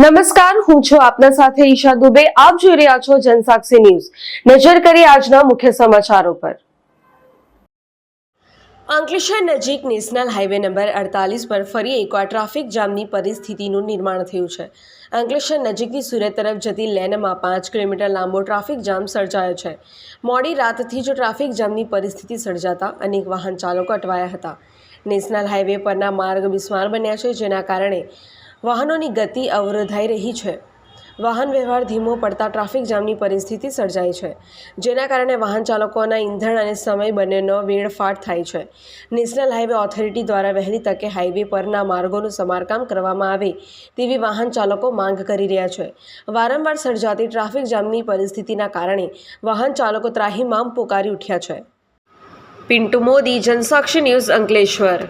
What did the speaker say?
નમસ્કાર, હું છું આપના સાથે ઈશા દુબે. આપ જોઈ રહ્યા છો જનસાક્ષી ન્યૂઝ. નજર કરી આજના મુખ્ય સમાચારો પર. અંકલેશ્વર નજીક નેશનલ હાઈવે નંબર અડતાલીસ પર ફરી એકવાર ટ્રાફિક જામની પરિસ્થિતિનું નિર્માણ થયું છે. અંકલેશ્વર નજીકથી સુરત તરફ જતી લેનમાં પાંચ કિલોમીટર લાંબો ટ્રાફિક જામ સર્જાયો છે. મોડી રાતથી જ ટ્રાફિક જામની પરિસ્થિતિ સર્જાતા અનેક વાહન ચાલકો અટવાયા હતા. નેશનલ હાઈવે પરના માર્ગ બિસ્માર બન્યા છે, જેના કારણે વાહનોની ગતિ અવરોધાઈ રહી છે. વાહન વ્યવહાર ધીમો પડતા ટ્રાફિક જામની પરિસ્થિતિ સર્જાઈ છે, જેના કારણે વાહન ચાલકોના ઈંધણ અને સમય બંનેનો વેડફાટ થાય છે. નેશનલ હાઈવે ઓથોરિટી દ્વારા વહેલી તકે હાઈવે પરના માર્ગોનું સમારકામ કરવામાં આવે તેવી વાહન ચાલકો માંગ કરી રહ્યા છે. વારંવાર સર્જાતી ટ્રાફિક જામની પરિસ્થિતિના કારણે વાહન ચાલકો ત્રાહિમામ પોકારી ઉઠ્યા છે. પિન્ટુ મોદી, જનસાક્ષી ન્યૂઝ અંકલેશ્વર.